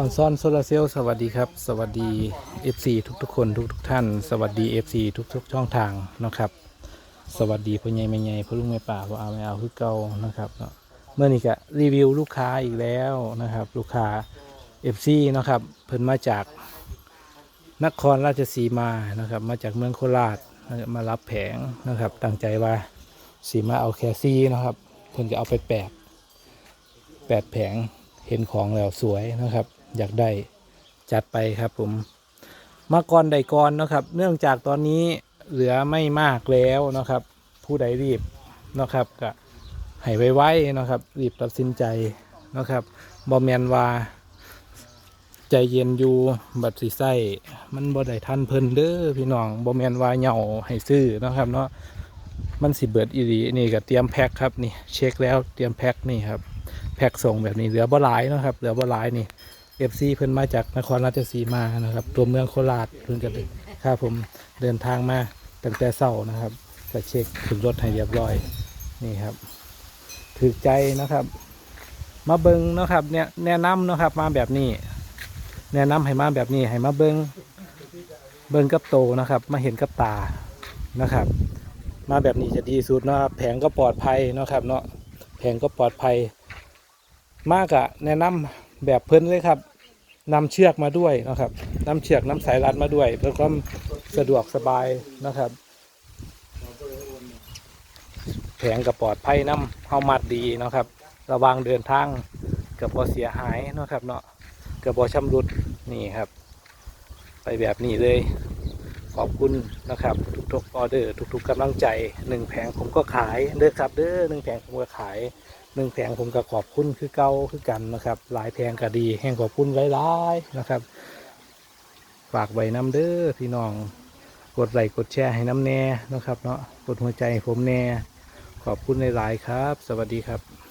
ออนซอนโซลาเซลล์สวัสดีครับ สวัสดี FC ทุกๆคนทุกๆท่าน สวัสดี FC ทุกๆช่องทางนะครับ สวัสดีพ่อใหญ่แม่ใหญ่พ่อลุงแม่ป่าพ่ออาแม่เอาคือเก่านะครับเนาะเมื่อนี้ก็รีวิวลูกค้าอีกแล้วนะครับ ลูกค้า FC นะครับเพิ่นมาจากนครราชสีมานะครับมาจากเมืองโคราชนะครับมารับแผงนะครับตั้งใจว่าสีมาเอาแคซี่นะครับเพิ่นจะเอาไปแปดแปดแผงเห็นของแล้วสวยนะครับ อยากได้จัดไปครับผมมาก่อนใดก่อนนะครับ เนื่องจากตอนนี้เหลือไม่มากแล้วนะครับ ผู้ใดรีบนะครับก็ให้ไว้ๆนะครับ รีบตัดสินใจนะครับบอมแมนว่าใจเย็นอยู่บัดสีไส้มันบ่ได้ทันเพิ่นเด้อพี่น้องบ่แมนว่าเหย่าให้ซื้อนะครับเนาะมันสิเบิดอีหลีนี่ก็เตรียมแพ็คครับนี่เช็คแล้วเตรียมแพ็คนี่ครับแพ็กส่งแบบนี้เหลือบ่หลายนะครับเหลือบ่หลายนี่ เอฟซีเพิ่นมาจากนครราชสีมานะครับ ตัวเมืองโคราชเพิ่นกันครับผมเดินทางมาตั้งแต่เช้านะครับก็เช็คขึ้นรถให้เรียบร้อยนี่ครับถือใจนะครับ มาเบิงเนาะครับเนี่ยแนะนำเนาะครับมาแบบนี้ แนะนำให้มาแบบนี้ให้มาเบิงเบิงกับโตนะครับ มาเห็นกับตานะครับ มาแบบนี้จะดีสุดเนาะครับแผงก็ปลอดภัยเนาะครับเนาะแผงก็ปลอดภัยมากอะแนะนำแบบเพิ่นเลยครับ นำเชือกมาด้วยนะครับนำเชือกนำสายรัดมาด้วย เพื่อความสะดวกสบายนะครับแผงกับปลอดภัยน้ำเฮามัดดีนะครับ ระวังเดินทางกับ่เสียหายนะครับเนาะกับบอชำรุดนี่ครับ ไปแบบนี้เลย ขอบคุณนะครับ ทุกๆออเดอร์ทุก ๆกำลังใจหนึ่งแผงผมก็ขายเด้อครับเด้อหนึ่งแผงผมก็ขายหนึ่งแผงผมก็ขอบคุณคือเก่าคือกันนะครับ หลายแผงก็ดีแห่งขอบคุณหลายๆนะครับ ฝากไว้น้ำเด้อพี่น้องกดไลค์กดแชร์ให้น้ำแน่นะครับเนาะกดหัวใจให้ผมแน่ขอบคุณหลายๆครับ สวัสดีครับ